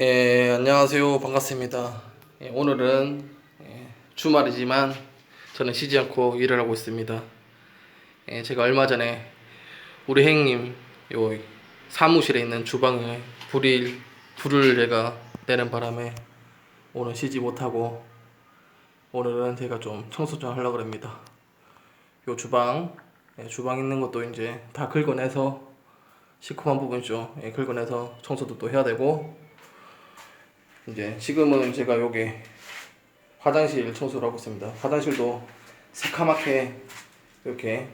예, 안녕하세요. 반갑습니다. 예, 오늘은 예, 주말이지만 저는 쉬지 않고 일을 하고 있습니다. 예, 제가 얼마 전에 우리 행님 요 사무실에 있는 주방에 불이 불을 제가 내는 바람에 오늘 쉬지 못하고 오늘은 제가 좀 청소 좀 하려고 합니다. 요 주방 예, 주방 있는 것도 이제 다 긁어내서 시커먼 부분 있죠. 예, 긁어내서 청소도 또 해야 되고 이제 지금은 제가 여기 화장실 청소를 하고 있습니다. 화장실도 새카맣게 이렇게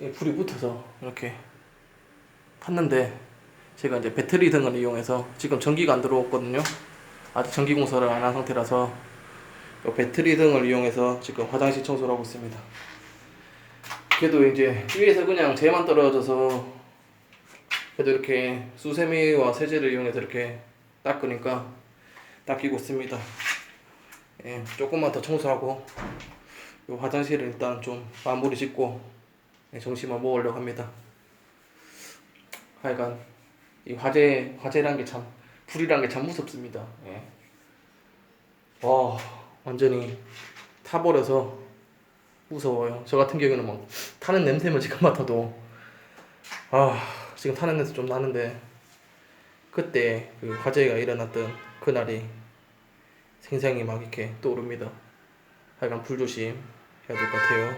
이 불이 붙어서 이렇게 탔는데 제가 이제 배터리 등을 이용해서 지금 전기가 안 들어왔거든요. 아직 전기 공사를 안 한 상태라서 이 배터리 등을 이용해서 지금 화장실 청소를 하고 있습니다. 그래도 이제 위에서 그냥 재만 떨어져서 그래도 이렇게 수세미와 세제를 이용해서 이렇게 닦으니까 닦이고 있습니다. 예, 조금만 더 청소하고 요 화장실을 일단 좀 마무리 짓고 예, 점심을 먹으려고 합니다. 하여간 이 화재 화재란 게 참 불이란 게 참 무섭습니다. 예. 와 완전히 타버려서 무서워요. 저 같은 경우는 막 타는 냄새만 지금 맡아도 아 지금 타는 냄새 좀 나는데 그때 그 화재가 일어났던 그날이 생생히 막 이렇게 떠오릅니다. 하여간 불조심 해야 될 것 같아요.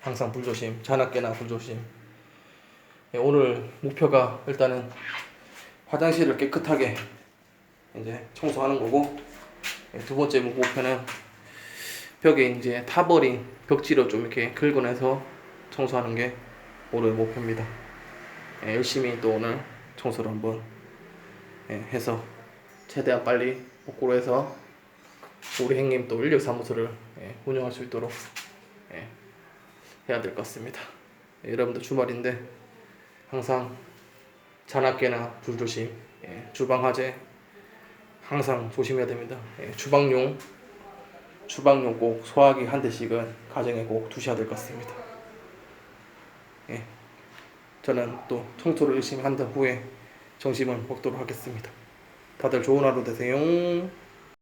항상 불조심, 자나깨나 불조심. 예, 오늘 목표가 일단은 화장실을 깨끗하게 이제 청소하는 거고 예, 두 번째 목표는 벽에 이제 타버린 벽지로 좀 이렇게 긁어내서 청소하는 게 오늘 목표입니다. 예, 열심히 또 오늘 청소를 한번 예, 해서 최대한 빨리 복구를 해서 우리 행님 또 인력 사무소를 예, 운영할 수 있도록 예, 해야 될 것 같습니다. 예, 여러분들 주말인데 항상 잔악깨나 불조심, 예, 주방 화재 항상 조심해야 됩니다. 예, 주방용 주방용 꼭 소화기 한 대씩은 가정에 꼭 두셔야 될 것 같습니다. 예, 저는 또 청소를 열심히 한 후에 점심을 먹도록 하겠습니다. 다들 좋은 하루 되세요.